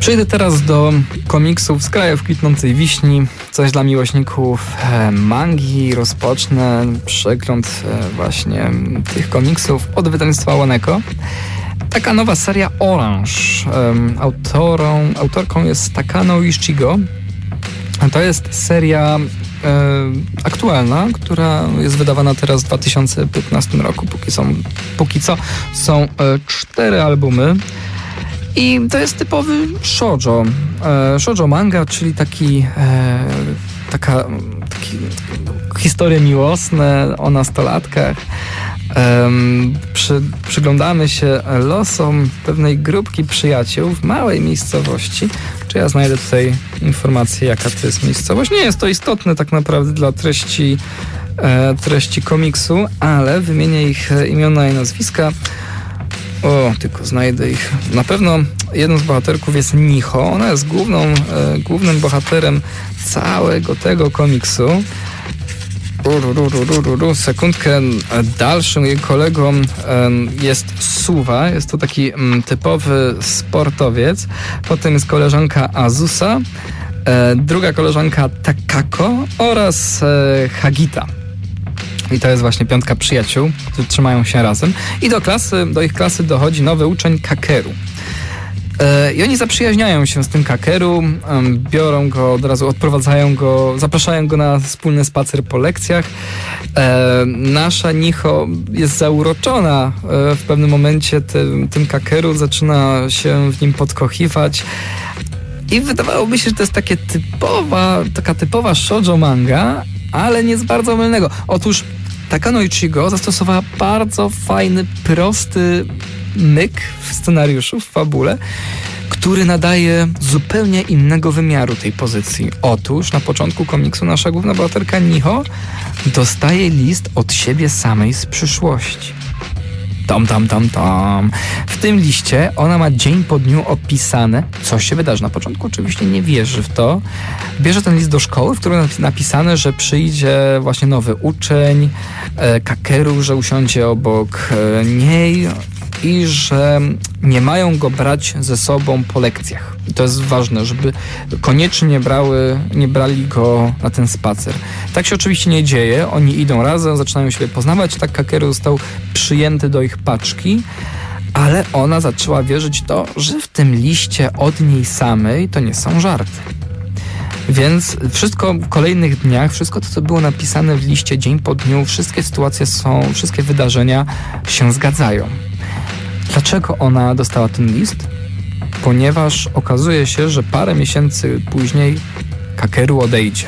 Przejdę teraz do komiksów z krajów kwitnącej wiśni. Coś dla miłośników e, mangi. Rozpocznę przegląd e, właśnie tych komiksów od wydawnictwa Waneko. Taka nowa seria Orange. Autorą, autorką jest Takano Ishigo. To jest seria e, aktualna, która jest wydawana teraz w 2015 roku. Póki, są, póki co są cztery albumy. I to jest typowy shoujo. E, shoujo manga, czyli taki, e, taka, taki historie miłosne o nastolatkach. Przy, przyglądamy się losom pewnej grupki przyjaciół w małej miejscowości. Czy ja znajdę tutaj informację, jaka to jest miejscowość? Nie jest to istotne tak naprawdę dla treści, e, treści komiksu, ale wymienię ich e, imiona i nazwiska. O, tylko znajdę ich. Na pewno jedną z bohaterków jest Nicho. Ona jest główną, e, głównym bohaterem całego tego komiksu. Urururururu, sekundkę. Dalszym jej kolegą jest Suwa. Jest to taki mm, typowy sportowiec. Potem jest koleżanka Azusa. E, druga koleżanka Takako oraz e, Hagita. I to jest właśnie piątka przyjaciół, którzy trzymają się razem. I do klasy, do ich klasy dochodzi nowy uczeń Kakeru. E, I oni zaprzyjaźniają się z tym Kakeru, biorą go od razu, odprowadzają go, zapraszają go na wspólny spacer po lekcjach. E, nasza Nicho jest zauroczona e, w pewnym momencie tym, tym Kakeru, zaczyna się w nim podkochiwać. I wydawałoby się, że to jest takie typowa, taka typowa shoujo manga, ale nic bardzo mylnego. Otóż Takano Ichigo zastosowała bardzo fajny, prosty myk w scenariuszu, w fabule, który nadaje zupełnie innego wymiaru tej pozycji. Otóż na początku komiksu nasza główna bohaterka Niho dostaje list od siebie samej z przyszłości. Tam, tam, tam, tam. W tym liście ona ma dzień po dniu opisane, co się wydarzy. Na początku oczywiście nie wierzy w to. Bierze ten list do szkoły, w którym napi- napisane, że przyjdzie właśnie nowy uczeń, e, kakeru, że usiądzie obok e, niej i że nie mają go brać ze sobą po lekcjach. I to jest ważne, żeby koniecznie brały, nie brali go na ten spacer. Tak się oczywiście nie dzieje. Oni idą razem, zaczynają siebie poznawać. Tak Kakeru został przyjęty do ich paczki, ale ona zaczęła wierzyć to, że w tym liście od niej samej to nie są żarty. Więc wszystko w kolejnych dniach, wszystko to, co było napisane w liście dzień po dniu, wszystkie sytuacje są, wszystkie wydarzenia się zgadzają. Dlaczego ona dostała ten list? Ponieważ okazuje się, że parę miesięcy później Kakeru odejdzie.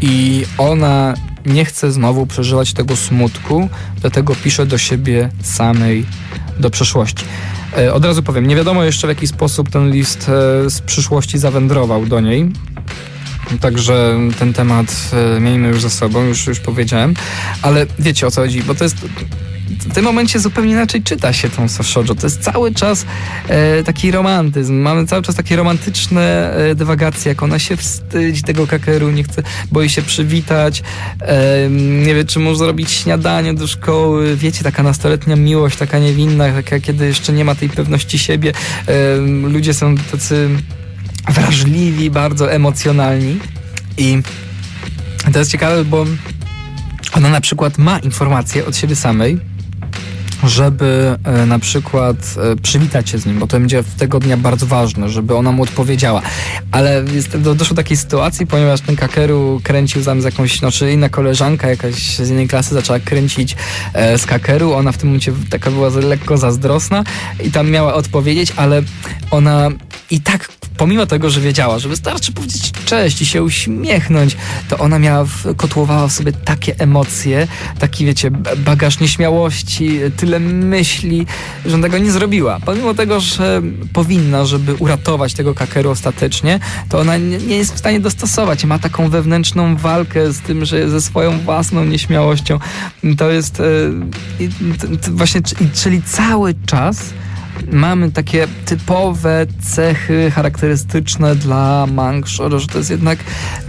I ona nie chce znowu przeżywać tego smutku, dlatego pisze do siebie samej do przeszłości. E, Od razu powiem, nie wiadomo jeszcze w jaki sposób ten list e, z przyszłości zawędrował do niej. Także ten temat e, miejmy już za sobą, już, już powiedziałem. Ale wiecie o co chodzi, bo to jest w tym momencie zupełnie inaczej czyta się tą shoujo. To jest cały czas e, taki romantyzm. Mamy cały czas takie romantyczne e, dywagacje, jak ona się wstydzi tego kakeru, nie chce, boi się przywitać, e, nie wie, czy może zrobić śniadanie do szkoły. Wiecie, taka nastoletnia miłość, taka niewinna, taka, kiedy jeszcze nie ma tej pewności siebie. Ludzie są tacy wrażliwi, bardzo emocjonalni. I to jest ciekawe, bo ona na przykład ma informacje od siebie samej, żeby e, na przykład e, przywitać się z nim, bo to będzie tego dnia bardzo ważne, żeby ona mu odpowiedziała. Ale doszło do takiej sytuacji, ponieważ ten kakeru kręcił tam z jakąś, znaczy inna koleżanka jakaś z innej klasy zaczęła kręcić e, z kakeru, ona w tym momencie taka była lekko zazdrosna i tam miała odpowiedzieć, ale ona i tak pomimo tego, że wiedziała, że wystarczy powiedzieć cześć i się uśmiechnąć, to ona miała, kotłowała w sobie takie emocje, taki wiecie, bagaż nieśmiałości, tyle myśli, że tego nie zrobiła. Pomimo tego, że powinna, żeby uratować tego kakeru ostatecznie, to ona nie, jest w stanie dostosować. Ma taką wewnętrzną walkę z tym, że ze swoją własną nieśmiałością. To jest e, właśnie, czyli cały czas mamy takie typowe cechy charakterystyczne dla mang że to jest jednak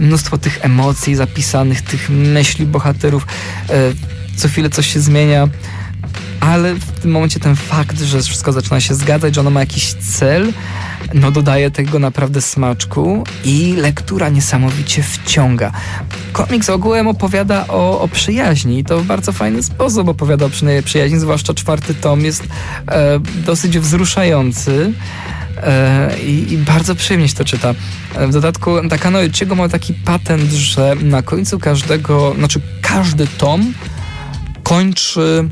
mnóstwo tych emocji zapisanych, tych myśli bohaterów. E, co chwilę coś się zmienia. Ale w tym momencie ten fakt, że wszystko zaczyna się zgadzać, że ono ma jakiś cel, no dodaje tego naprawdę smaczku i lektura niesamowicie wciąga. Komiks ogółem opowiada o, o przyjaźni i to w bardzo fajny sposób opowiada o przyjaźni, zwłaszcza czwarty tom jest e, dosyć wzruszający. E, I, I, bardzo przyjemnie się to czyta. W dodatku Takano Ichigo ma taki patent, że na końcu każdego, znaczy każdy tom kończy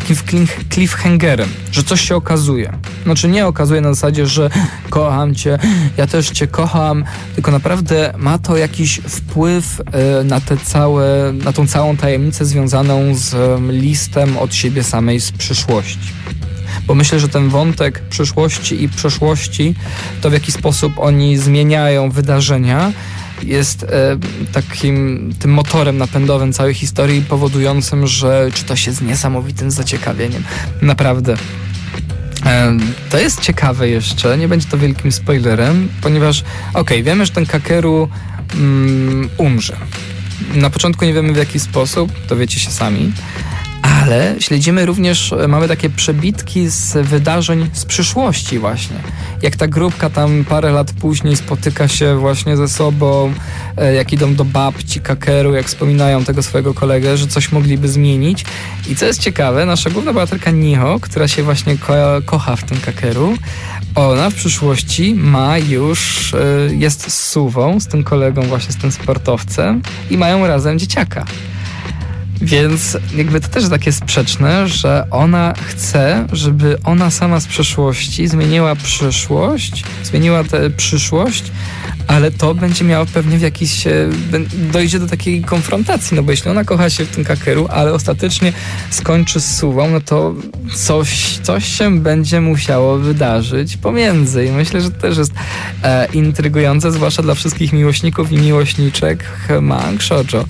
takim cliffhangerem, że coś się okazuje. Znaczy nie okazuje na zasadzie, że kocham cię, ja też cię kocham, tylko naprawdę ma to jakiś wpływ e, na te całe, na tą całą tajemnicę związaną z listem od siebie samej z przyszłości. Bo myślę, że ten wątek przyszłości i przeszłości, to w jaki sposób oni zmieniają wydarzenia, jest e, takim tym motorem napędowym całej historii, powodującym, że czyta się z niesamowitym zaciekawieniem. Naprawdę. E, to jest ciekawe jeszcze, nie będzie to wielkim spoilerem, ponieważ, okej, okay, wiemy, że ten Kakeru mm, umrze. Na początku nie wiemy w jaki sposób, to wiecie się sami ale śledzimy również, e, mamy takie przebitki z wydarzeń z przyszłości właśnie. Jak ta grupka tam parę lat później spotyka się właśnie ze sobą, e, jak idą do babci, kakeru, jak wspominają tego swojego kolegę, że coś mogliby zmienić. I co jest ciekawe, nasza główna bohaterka Niho, która się właśnie ko kocha w tym kakeru, ona w przyszłości ma już, e, jest z suwą, z tym kolegą właśnie, z tym sportowcem i mają razem dzieciaka. Więc jakby to też takie sprzeczne, że ona chce, żeby ona sama z przeszłości zmieniła przyszłość, zmieniła tę przyszłość, ale to będzie miało pewnie w jakiś, dojdzie do takiej konfrontacji, no bo jeśli ona kocha się w tym kakeru, ale ostatecznie skończy z suwą, no to coś, coś się będzie musiało wydarzyć pomiędzy i myślę, że to też jest e, intrygujące, zwłaszcza dla wszystkich miłośników i miłośniczek mang shoujo.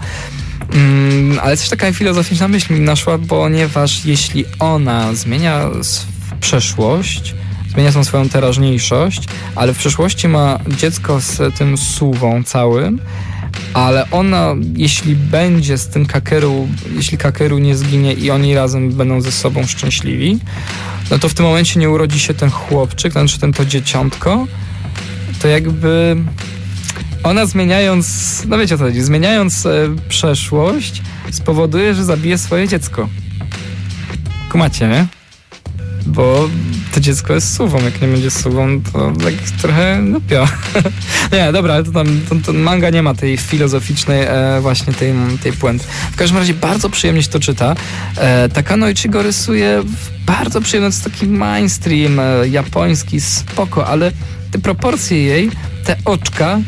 Mm, ale też taka filozoficzna myśl mi naszła, ponieważ jeśli ona zmienia przeszłość, zmienia tą swoją teraźniejszość, ale w przeszłości ma dziecko z tym suwą całym, ale ona, jeśli będzie z tym kakeru, jeśli kakeru nie zginie i oni razem będą ze sobą szczęśliwi, no to w tym momencie nie urodzi się ten chłopczyk, znaczy ten to dzieciątko, to jakby ona zmieniając, no wiecie o co chodzi, zmieniając e, przeszłość, spowoduje, że zabije swoje dziecko. Kumacie, nie? Bo to dziecko jest suwą, jak nie będzie suwą, to tak trochę głupio. nie, dobra, ale to tam, to, to manga nie ma tej filozoficznej e, właśnie tej, tej puenty. W każdym razie bardzo przyjemnie się to czyta. E, Takano Ichigo rysuje bardzo przyjemny, to taki mainstream e, japoński, spoko, ale te proporcje jej, te oczka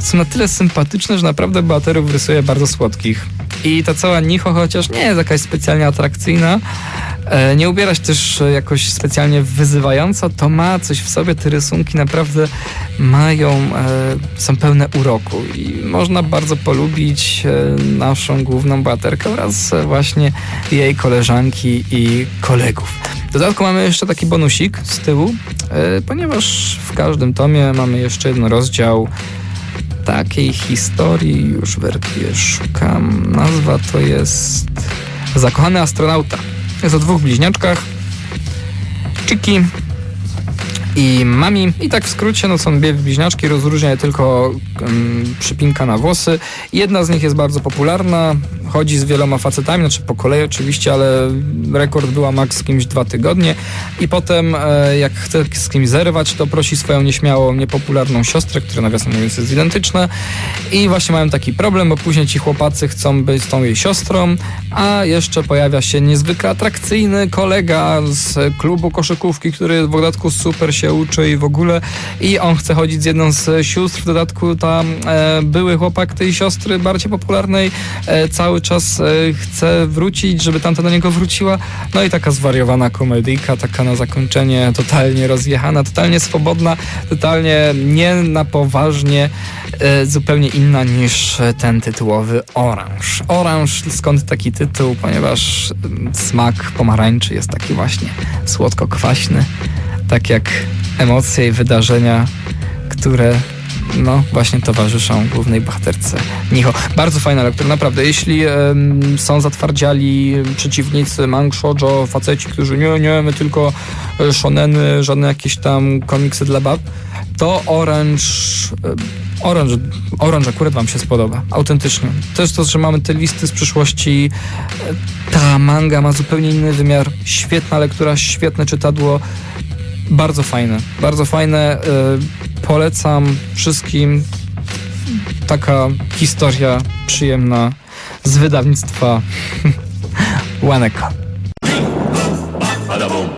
są na tyle sympatyczne, że naprawdę bohaterów rysuje bardzo słodkich. I ta cała Nicho, chociaż nie jest jakaś specjalnie atrakcyjna, e, nie ubiera się też jakoś specjalnie wyzywająco, to ma coś w sobie, te rysunki naprawdę mają, e, są pełne uroku i można bardzo polubić e, naszą główną bohaterkę oraz właśnie jej koleżanki i kolegów. W dodatku mamy jeszcze taki bonusik z tyłu, ponieważ w każdym tomie mamy jeszcze jeden rozdział takiej historii już wertuję, szukam. Nazwa to jest Zakochany astronauta. Jest o dwóch bliźniaczkach. Chiki i mami. I tak w skrócie, no są dwie bliźniaczki, rozróżnia je tylko um, przypinka na włosy. Jedna z nich jest bardzo popularna, chodzi z wieloma facetami, znaczy po kolei oczywiście, ale rekord była max z kimś dwa tygodnie. I potem e, jak chce z kimś zerwać, to prosi swoją nieśmiałą, niepopularną siostrę, która nawiasem mówiąc jest identyczna. I właśnie mają taki problem, bo później ci chłopacy chcą być z tą jej siostrą, a jeszcze pojawia się niezwykle atrakcyjny kolega z klubu koszykówki, który w dodatku super się uczy i w ogóle. I on chce chodzić z jedną z sióstr, w dodatku tam e, były chłopak tej siostry bardziej popularnej e, cały czas e, chce wrócić, żeby tamta do niego wróciła, no i taka zwariowana komedyjka, taka na zakończenie totalnie rozjechana, totalnie swobodna, totalnie nie na poważnie, e, zupełnie inna niż ten tytułowy Orange. Orange, skąd taki tytuł? Ponieważ mm, smak pomarańczy jest taki właśnie słodko-kwaśny, tak jak emocje i wydarzenia, które no właśnie towarzyszą głównej bohaterce Nicho. Bardzo fajna lektura, naprawdę. Jeśli em, są zatwardziali przeciwnicy, mang, shoujo, faceci, którzy nie, nie, my tylko e, shoneny, żadne jakieś tam komiksy dla bab, to Orange... e, Orange, Orange akurat wam się spodoba, autentycznie. Też to, że mamy te listy z przyszłości, e, ta manga ma zupełnie inny wymiar, świetna lektura, świetne czytadło, bardzo fajne, bardzo fajne. e, polecam wszystkim. Taka historia przyjemna z wydawnictwa Łaneko.